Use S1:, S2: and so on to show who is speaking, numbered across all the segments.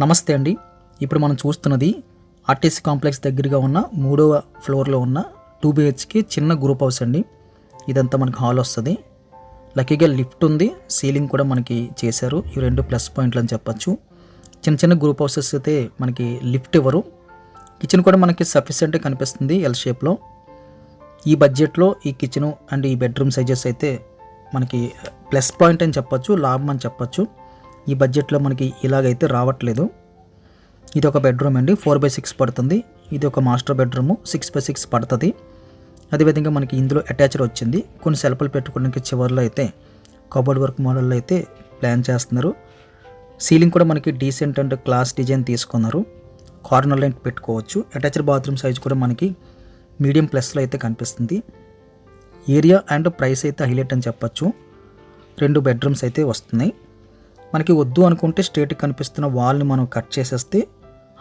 S1: నమస్తే అండి. ఇప్పుడు మనం చూస్తున్నది ఆర్టీసీ కాంప్లెక్స్ దగ్గరగా ఉన్న మూడవ ఫ్లోర్లో ఉన్న టూ బిహెచ్కి చిన్న గ్రూప్ హౌస్ అండి. ఇదంతా మనకి హాల్ వస్తుంది. లక్కీగా లిఫ్ట్ ఉంది. సీలింగ్ కూడా మనకి చేశారు. ఈ రెండు ప్లస్ పాయింట్లు అని చెప్పచ్చు. చిన్న చిన్న గ్రూప్ హౌసెస్ అయితే మనకి లిఫ్ట్ ఇవ్వరు. కిచెన్ కూడా మనకి సఫిషియెంట్గా కనిపిస్తుంది ఎల్ షేప్లో ఈ బడ్జెట్లో ఈ కిచెన్ అండ్ ఈ బెడ్రూమ్ సైజెస్ అయితే మనకి ప్లస్ పాయింట్ అని చెప్పొచ్చు. లాభం అని చెప్పచ్చు. ఈ బడ్జెట్లో మనకి ఇలాగైతే రావట్లేదు. ఇది ఒక బెడ్రూమ్ అండి ఫోర్ బై సిక్స్ పడుతుంది. ఇది ఒక master bedroom six by six పడుతుంది. అదేవిధంగా మనకి ఇందులో అటాచ్డ్ వచ్చింది. కొన్ని సెల్ఫ్లు పెట్టుకోవడానికి చివరిలో అయితే కబోర్డ్ వర్క్ మోడల్లో అయితే ప్లాన్ చేస్తున్నారు. సీలింగ్ కూడా మనకి డీసెంట్ అండ్ క్లాస్ డిజైన్ తీసుకున్నారు. కార్నర్ లైన్ పెట్టుకోవచ్చు. అటాచ్డ్ బాత్రూమ్ సైజ్ కూడా మనకి మీడియం ప్లస్లో అయితే కనిపిస్తుంది. ఏరియా అండ్ ప్రైస్ అయితే హైలైట్ అని చెప్పచ్చు. రెండు బెడ్రూమ్స్ అయితే వస్తున్నాయి. మనకి వద్దు అనుకుంటే స్ట్రేట్ కనిపిస్తున్న వాల్ని మనం కట్ చేసేస్తే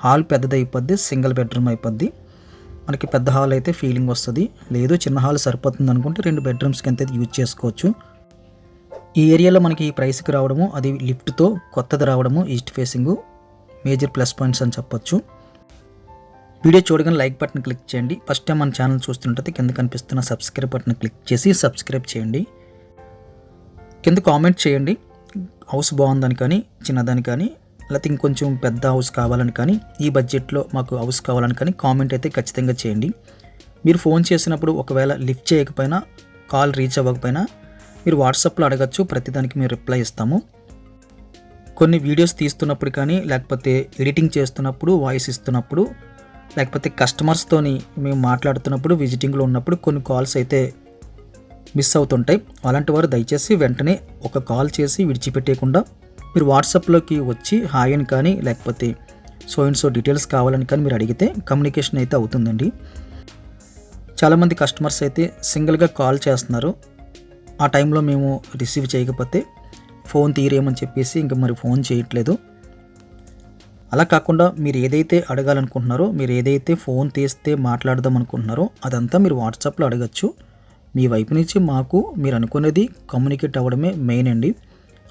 S1: హాల్ పెద్దది అయిపోద్ది సింగిల్ బెడ్రూమ్ అయిపోద్ది. మనకి పెద్ద హాల్ అయితే ఫీలింగ్ వస్తుంది. లేదు చిన్న హాల్ సరిపోతుంది అనుకుంటే రెండు బెడ్రూమ్స్కి అంతే యూజ్ చేసుకోవచ్చు. ఈ ఏరియాలో మనకి ఈ ప్రైస్కి రావడము అది లిఫ్ట్తో కొత్తది రావడము east facing major plus points అని చెప్పొచ్చు. వీడియో చూడగానే లైక్ బటన్ క్లిక్ చేయండి. ఫస్ట్ టైం మన ఛానల్ చూస్తుంటే కింద కనిపిస్తున్న సబ్స్క్రైబ్ బటన్ క్లిక్ చేసి సబ్స్క్రైబ్ చేయండి. కింద కామెంట్ చేయండి. హౌస్ బాగుందని కానీ చిన్నదని కానీ లేకపోతే ఇంకొంచెం పెద్ద హౌస్ కావాలని కానీ ఈ బడ్జెట్లో మాకు హౌస్ కావాలని కానీ కామెంట్ అయితే ఖచ్చితంగా చేయండి. మీరు ఫోన్ చేసినప్పుడు ఒకవేళ లిఫ్ట్ చేయకపోయినా కాల్ రీచ్ అవ్వకపోయినా మీరు వాట్సాప్లో అడగచ్చు ప్రతిదానికి మేము రిప్లై ఇస్తాము. కొన్ని వీడియోస్ తీస్తున్నప్పుడు కానీ లేకపోతే ఎడిటింగ్ చేస్తున్నప్పుడు వాయిస్ ఇస్తున్నప్పుడు లేకపోతే కస్టమర్స్తోని మేము మాట్లాడుతున్నప్పుడు విజిటింగ్లో ఉన్నప్పుడు కొన్ని కాల్స్ అయితే మిస్ అవుతుంటాయి. అలాంటి వారు దయచేసి వెంటనే ఒక కాల్ చేసి విడిచిపెట్టేయకుండా మీరు వాట్సాప్లోకి వచ్చి హాయ్ అని కానీ లేకపోతే సో అండ్ సో డీటెయిల్స్ కావాలని కానీ మీరు అడిగితే కమ్యూనికేషన్ అయితే అవుతుందండి. చాలామంది కస్టమర్స్ అయితే సింగిల్గా కాల్ చేస్తున్నారు. ఆ టైంలో మేము రిసీవ్ చేయకపోతే ఫోన్ తీరేయమని చెప్పేసి ఇంకా మరి ఫోన్ చేయట్లేదు. అలా కాకుండా మీరు ఏదైతే అడగాలనుకుంటున్నారో మీరు ఏదైతే ఫోన్ తీస్తే మాట్లాడదాం అనుకుంటున్నారో అదంతా మీరు వాట్సాప్లో అడగచ్చు. మీ వైపు నుంచి మాకు మీరు అనుకునేది కమ్యూనికేట్ అవ్వడమే మెయిన్ అండి.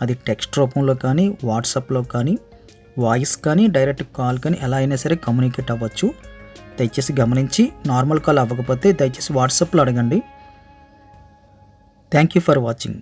S1: అది టెక్స్ట్ రూపంలో కానీ వాట్సాప్లో కానీ వాయిస్ కానీ డైరెక్ట్ కాల్ కానీ ఎలా అయినా సరే కమ్యూనికేట్ అవ్వచ్చు. దయచేసి గమనించి నార్మల్ కాల్ అవ్వకపోతే దయచేసి వాట్సాప్లో అడగండి. Thank you for watching